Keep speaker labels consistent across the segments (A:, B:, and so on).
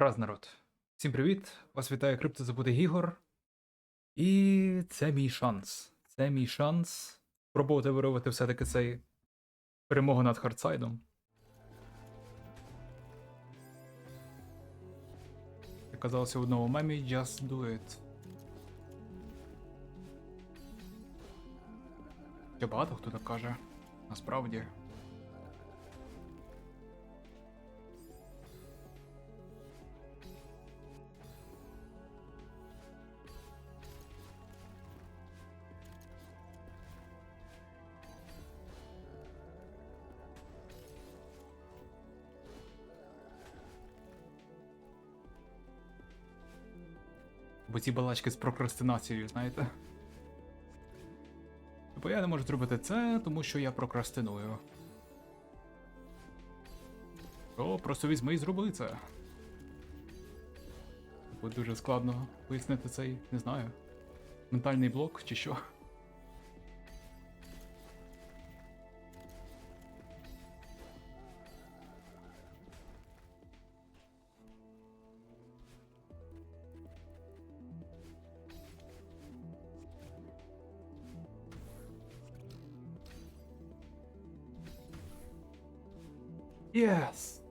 A: Раз народ. Всім привіт! Вас вітає криптозабутий Ігор. І це мій шанс. Це мій шанс спробувати вирвати все-таки цей перемогу над хардсайдом. Як казалося в одному мемі, just do it. Ще багато хто так каже. Насправді. Бо ці балачки з прокрастинацією, знаєте. Бо я не можу зробити це, тому що я прокрастиную. О, просто візьми і зроби це. Буде дуже складно пояснити цей, не знаю. Ментальний блок чи що. Yes!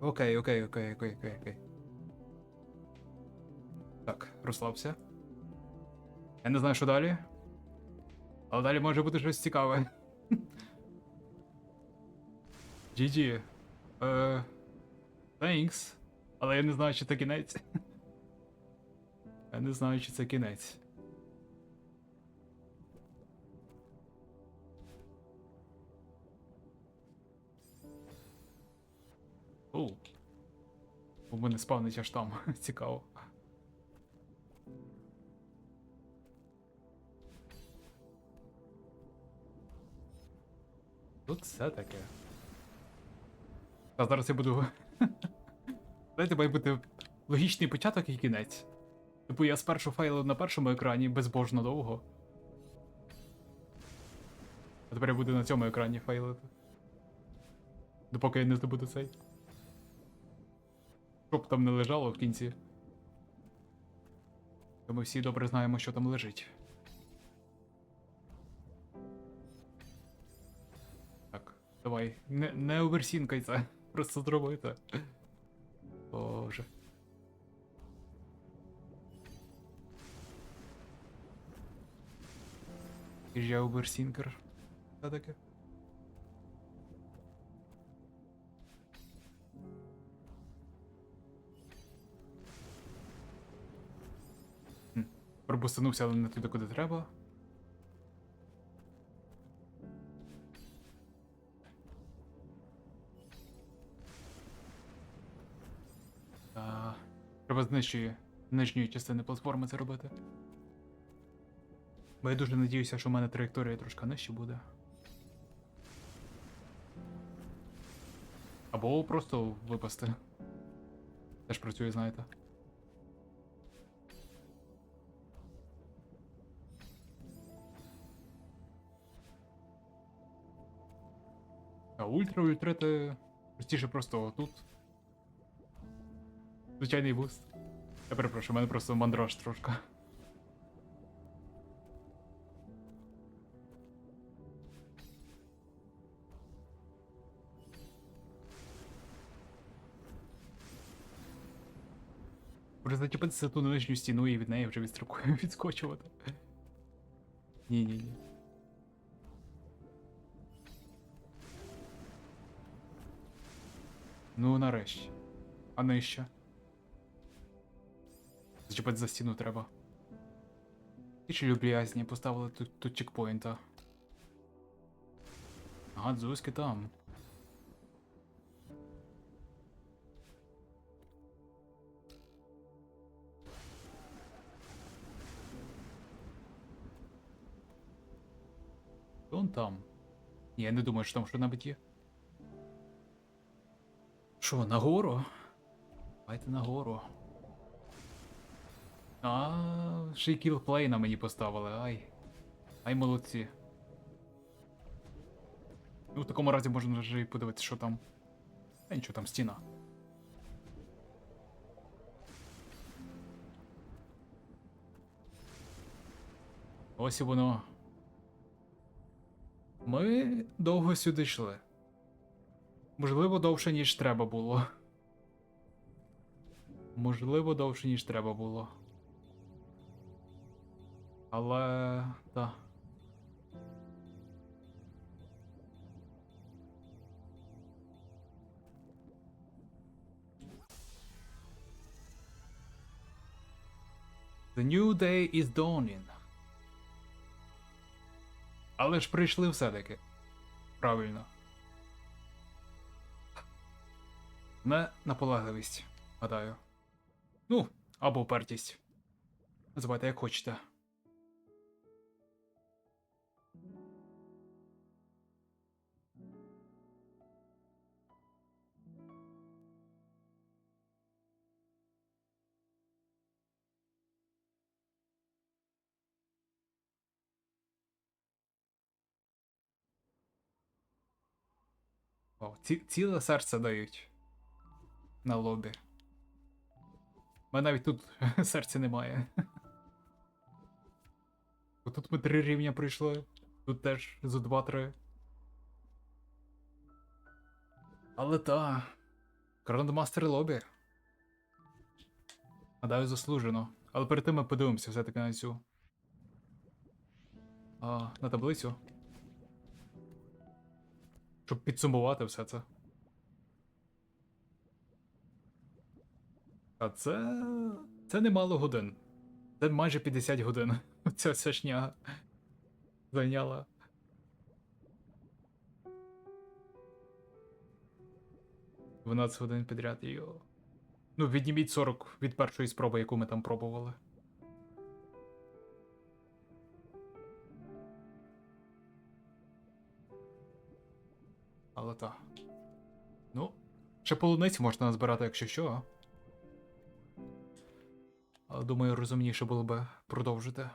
A: Окей, окей, окей, окей, окей, окей. Так, розслабся. Я не знаю, що далі. Але далі може бути щось цікаве. GG. Е, Thanks. Але я не знаю, чи це кінець. Я не знаю, чи це кінець. У мене спавнить аж там. Цікаво. Тут все таке. А зараз я буду. Знаєте, має бути логічний початок і кінець. Типу я спершу файлив на першому екрані безбожно довго. А тепер я буду на цьому екрані файлити. Допоки я не здобуду цей. Щоб там не лежало в кінці. То ми всі добре знаємо, що там лежить. Так, давай. Не, не оверсінкай це. Просто зроби це. Боже. Я оверсінкер. Що таке? Пробустинувся, але не туди, куди треба. А, треба з нижчої, нижньої частини платформи це робити. Бо я дуже надіюся, що в мене траєкторія трошки нижче буде. Або просто випасти. Теж працює, знаєте. А ультра ультрити простіше просто тут. Звичайний буст. Я перепрошую, у мене просто мандраж трошки. Може зачепитися ту нижню стіну і від неї вже відстрокую відскочувати. Ні, Ну, нарешті. А нижче. Зачепити за стіну треба. І чи люб'язні поставили тут, тут чекпоінта. Ага, дзузьки там. Он там. Ні, я не думаю, що там що-небудь є. Що, нагору? Давайте нагору. А, ще й кілплей на мені поставили, ай. Ай, молодці. Ну, в такому разі можна вже і подивитися, що там. А нічого там стіна. Ось і воно. Ми довго сюди йшли. Можливо, довше, ніж треба було. Можливо, довше, ніж треба було. Але. так. The new day is dawning. Але ж прийшли все-таки. Правильно. Не наполегливість, гадаю. Ну, або упертість. Називайте як хочете. О, ці, ціле серце дають. На лобі. У мене навіть тут серця немає. Тут ми три рівня пройшли. Тут теж за 2-3. Але та. Грандмастер лобі. Гадаю, заслужено. Але перед тим ми подивимося все-таки на цю. А, на таблицю. Щоб підсумувати все це. А це. Це немало годин. Це майже 50 годин. Ця вся шняга зайняла. Дванадцять годин підряд йо. Ну, відніміть 40 від першої спроби, яку ми там пробували. Але та. Ну, ще полуниці можна назбирати, якщо що. Думаю, розумніше було би продовжити.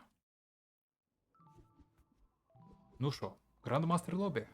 A: Ну що, Грандмастер лобі.